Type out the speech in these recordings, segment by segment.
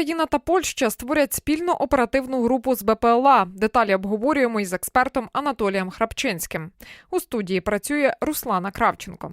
Україна та Польща створять спільну оперативну групу з БПЛА. Деталі обговорюємо із експертом Анатолієм Храпчинським. У студії працює Руслана Кравченко.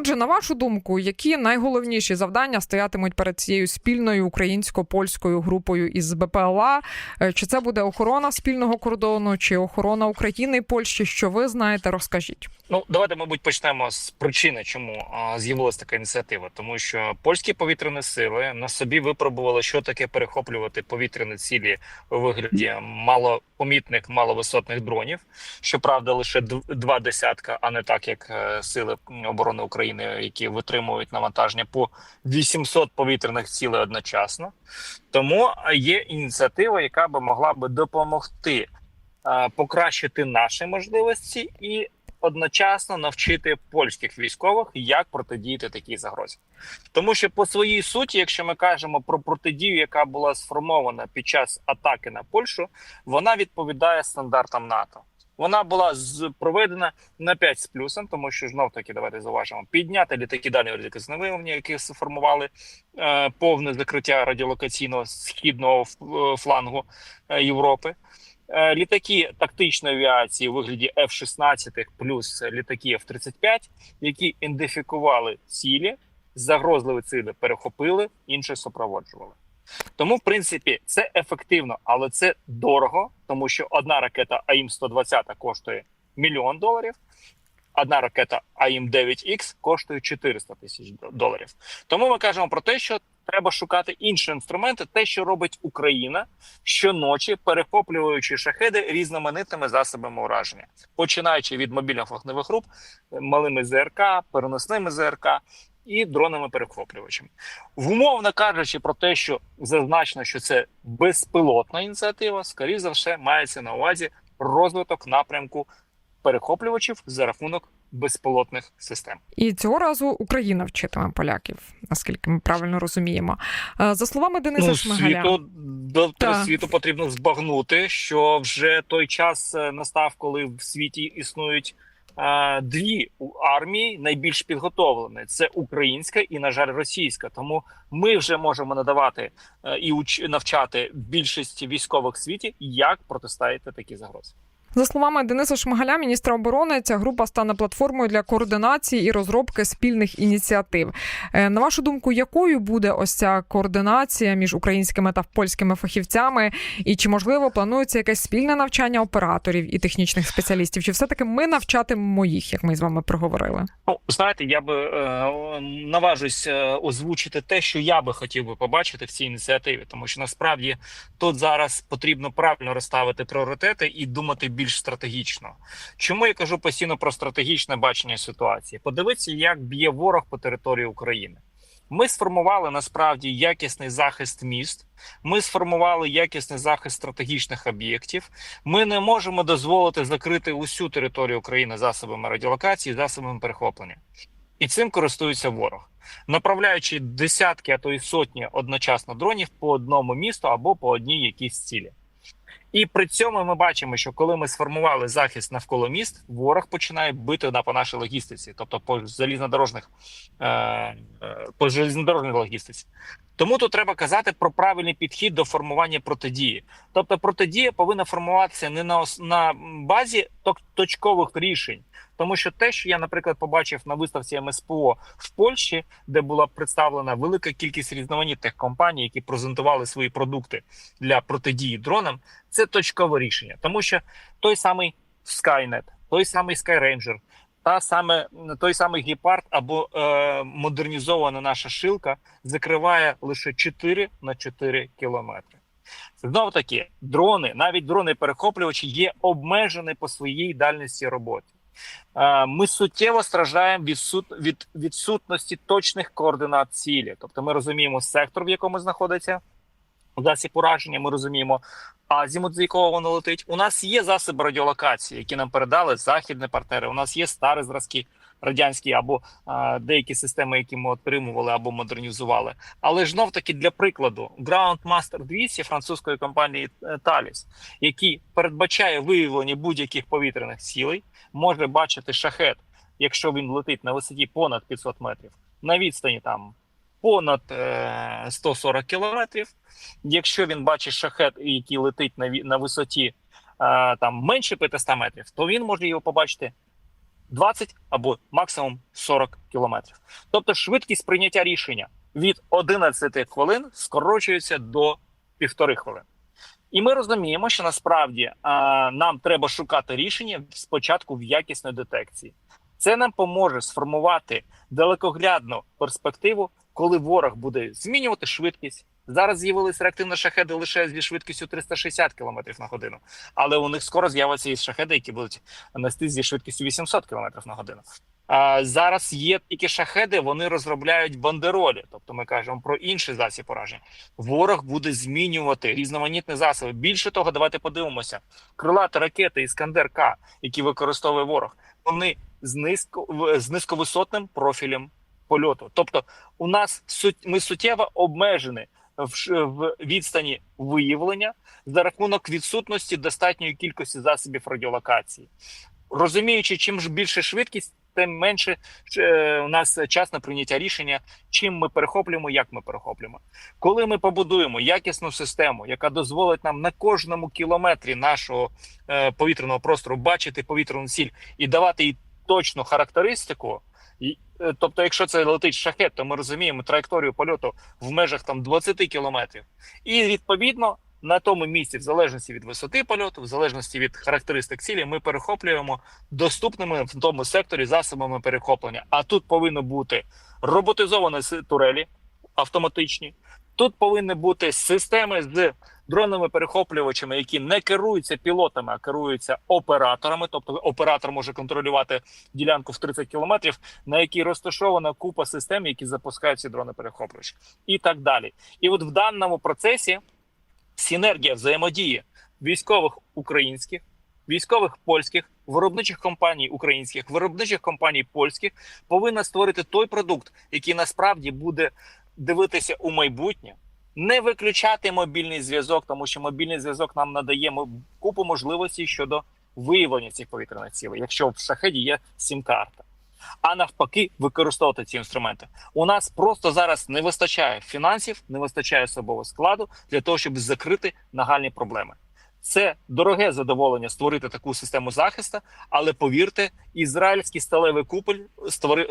Отже, на вашу думку, які найголовніші завдання стоятимуть перед цією спільною українсько-польською групою із БПЛА? Е, Чи це буде охорона спільного кордону, чи охорона України і Польщі? Що ви знаєте, розкажіть. Ну, давайте, мабуть, почнемо з причини, чому з'явилася така ініціатива, тому що польські повітряні сили на собі випробували, що таке перехоплювати повітряні цілі у вигляді малопомітних, маловисотних дронів. Щоправда, лише дв- два десятка, а не так як е, сили оборони України, які витримують навантаження по 800 повітряних цілей одночасно. Тому є ініціатива, яка би могла би допомогти покращити наші можливості і одночасно навчити польських військових, як протидіяти такій загрозі. Тому що по своїй суті, якщо ми кажемо про протидію, яка була сформована під час атаки на Польщу, вона відповідає стандартам НАТО. Вона була проведена на 5 з плюсом, тому що знов таки давайте зауважимо підняти літаки дальнього радіоказневлення, які сформували е, повне закриття радіолокаційного східного е, флангу е, Європи. Е, Літаки тактичної авіації у вигляді F-16 плюс літаки F-35, які ідентифікували цілі, загрозливі цілі перехопили, інші супроводжували. Тому, в принципі, це ефективно, але це дорого, тому що одна ракета АІМ-120 коштує мільйон доларів, одна ракета АІМ-9Х коштує 400 тисяч доларів. Тому ми кажемо про те, що треба шукати інші інструменти, те, що робить Україна щоночі, перехоплюючи шахеди різноманітними засобами ураження, починаючи від мобільних вогневих груп, малими ЗРК, переносними ЗРК і дронами перехоплювачами. Вумовно кажучи про те, що зазначено, що це безпілотна ініціатива, скоріше за все, мається на увазі розвиток напрямку перехоплювачів за рахунок безпілотних систем. І цього разу Україна вчитиме поляків, наскільки ми правильно розуміємо. Е, За словами Дениса Ну, Шмигаля, світу до Так. світу потрібно збагнути, що вже той час е, настав, коли в світі існують дві армії найбільш підготовлені: це українська і, на жаль, російська. Тому ми вже можемо надавати е, і навчати більшість військових в світі, як протистояти такі загрози. За словами Дениса Шмигаля, міністра оборони, ця група стане платформою для координації і розробки спільних ініціатив. Е, На вашу думку, якою буде ось ця координація між українськими та польськими фахівцями? І чи можливо планується якесь спільне навчання операторів і технічних спеціалістів? Чи все таки ми навчатимемо їх, як ми з вами проговорили? Ну, знаєте, я би е, наважусь е, озвучити те, що я би хотів би побачити в цій ініціативі, тому що насправді тут зараз потрібно правильно розставити пріоритети і думати більш стратегічно. Чому я кажу постійно про стратегічне бачення ситуації? Подивіться, як б'є ворог по території України. Ми сформували насправді якісний захист міст. Ми сформували якісний захист стратегічних об'єктів. Ми не можемо дозволити закрити усю територію України засобами радіолокації, засобами перехоплення. І цим користується ворог, направляючи десятки, а то й сотні одночасно дронів по одному місту або по одній якійсь цілі. І при цьому ми бачимо, що коли ми сформували захист навколо міст, ворог починає бити на по нашій логістиці, тобто по залізнодорожних е, е, по залізнодорожній логістиці. Тому тут треба казати про правильний підхід до формування протидії. Тобто, протидія повинна формуватися не на на базі точкових рішень, тому що те, що я, наприклад, побачив на виставці МСПО в Польщі, де була представлена велика кількість різноманітних компаній, які презентували свої продукти для протидії дронам, це точкове рішення, тому що той самий Skynet, той самий Skyranger, та саме той самий гепард або е, модернізована наша шилка закриває лише 4 на 4 кілометри. Знову таки, дрони, навіть дрони-перехоплювачі, є обмежені по своїй дальності роботи. Е, Ми суттєво страждаємо від, сут, від відсутності точних координат цілі. Тобто, ми розуміємо сектор, в якому знаходиться засіб ураження. Ми розуміємо азімут, з якого воно летить. У нас є засоби радіолокації, які нам передали західні партнери. У нас є старі зразки радянські або а, деякі системи, які ми отримували або модернізували. Але ж знов таки для прикладу, Groundmaster 200 французької компанії е, Thales, який передбачає виявлення будь-яких повітряних цілей, може бачити шахет, якщо він летить на висоті понад 500 метрів. на відстані там понад е, 140 кілометрів. Якщо він бачить шахет, який летить на, на висоті е, там менше 500 метрів, то він може його побачити 20 або максимум 40 кілометрів. Тобто швидкість прийняття рішення від 11 хвилин скорочується до півтори хвилин. І ми розуміємо, що насправді а, нам треба шукати рішення спочатку в якісної детекції. Це нам поможе сформувати далекоглядну перспективу, коли ворог буде змінювати швидкість. Зараз з'явилися реактивні шахеди лише зі швидкістю 360 км на годину, але у них скоро з'являться і шахеди, які будуть нести зі швидкістю 800 км на годину. А зараз є тільки шахеди, вони розробляють бандеролі, тобто ми кажемо про інший засіб пораження. Ворог буде змінювати різноманітні засоби. Більше того, давайте подивимося. Крилаті ракети Іскандер К, які використовує ворог, вони з низько з низьковисотним профілем польоту. Тобто, у нас ми суттєво обмежені в, в відстані виявлення за рахунок відсутності достатньої кількості засобів радіолокації. Розуміючи, чим ж більше швидкість, тим менше е, у нас час на прийняття рішення, чим ми перехоплюємо, як ми перехоплюємо. Коли ми побудуємо якісну систему, яка дозволить нам на кожному кілометрі нашого е, повітряного простору бачити повітряну ціль і давати їй точну характеристику. Е, тобто, якщо це летить шахет, то ми розуміємо траєкторію польоту в межах там 20 кілометрів. І відповідно на тому місці, в залежності від висоти польоту, в залежності від характеристик цілі, ми перехоплюємо доступними в тому секторі засобами перехоплення. А тут повинно бути роботизовані турелі автоматичні. Тут повинні бути системи з дронними перехоплювачами, які не керуються пілотами, а керуються операторами. Тобто оператор може контролювати ділянку в 30 кілометрів, на якій розташована купа систем, які запускають ці дрони перехоплювачі, і так далі. І от в даному процесі синергія взаємодії військових українських, військових польських, виробничих компаній українських, виробничих компаній польських повинна створити той продукт, який насправді буде дивитися у майбутнє. Не виключати мобільний зв'язок, тому що мобільний зв'язок нам надає купу можливостей щодо виявлення цих повітряних цілей, якщо в шахеді є сім-карта. А навпаки, використовувати ці інструменти. У нас просто зараз не вистачає фінансів, не вистачає особового складу для того, щоб закрити нагальні проблеми. Це дороге задоволення створити таку систему захисту, але повірте, ізраїльський сталевий купель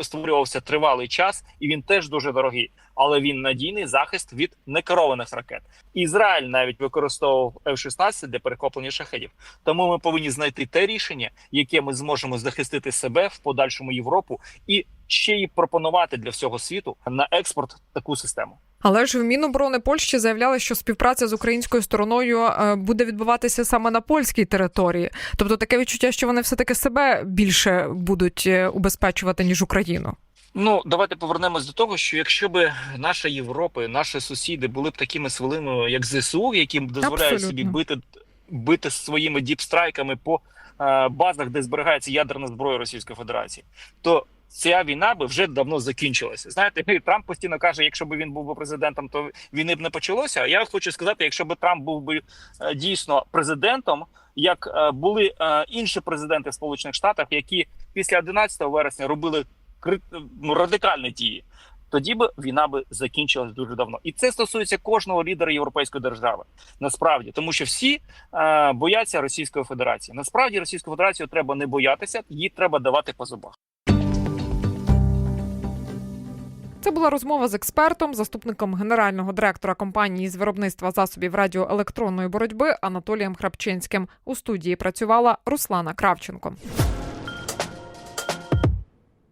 створювався тривалий час, і він теж дуже дорогий. Але він надійний захист від некерованих ракет. Ізраїль навіть використовував F-16 для перехоплення шахедів. Тому ми повинні знайти те рішення, яке ми зможемо захистити себе в подальшому Європу, і ще й пропонувати для всього світу на експорт таку систему. Але ж в Міноборони Польщі заявляли, що співпраця з українською стороною е, буде відбуватися саме на польській території. Тобто таке відчуття, що вони все таки себе більше будуть е, убезпечувати ніж Україну. Ну, давайте повернемось до того, що якщо б наша Європа, наші сусіди були б такими свилими, як ЗСУ, які дозволяють Абсолютно. собі бити бити своїми діпстрайками по е, базах, де зберігається ядерна зброя Російської Федерації, то ця війна би вже давно закінчилася. Знаєте, Трамп постійно каже, якщо б він був би президентом, то війни б не почалося. Я хочу сказати, якщо б Трамп був би е, дійсно президентом, як е, були е, інші президенти в Сполучених Штатах, які після 11 вересня робили ну, радикальні дії. Тоді б війна би закінчилась дуже давно, і це стосується кожного лідера європейської держави. Насправді, тому що всі е, бояться Російської Федерації. Насправді Російську Федерацію треба не боятися, їй треба давати по зубах. Це була розмова з експертом, заступником генерального директора компанії з виробництва засобів радіоелектронної боротьби Анатолієм Храпчинським. У студії працювала Руслана Кравченко.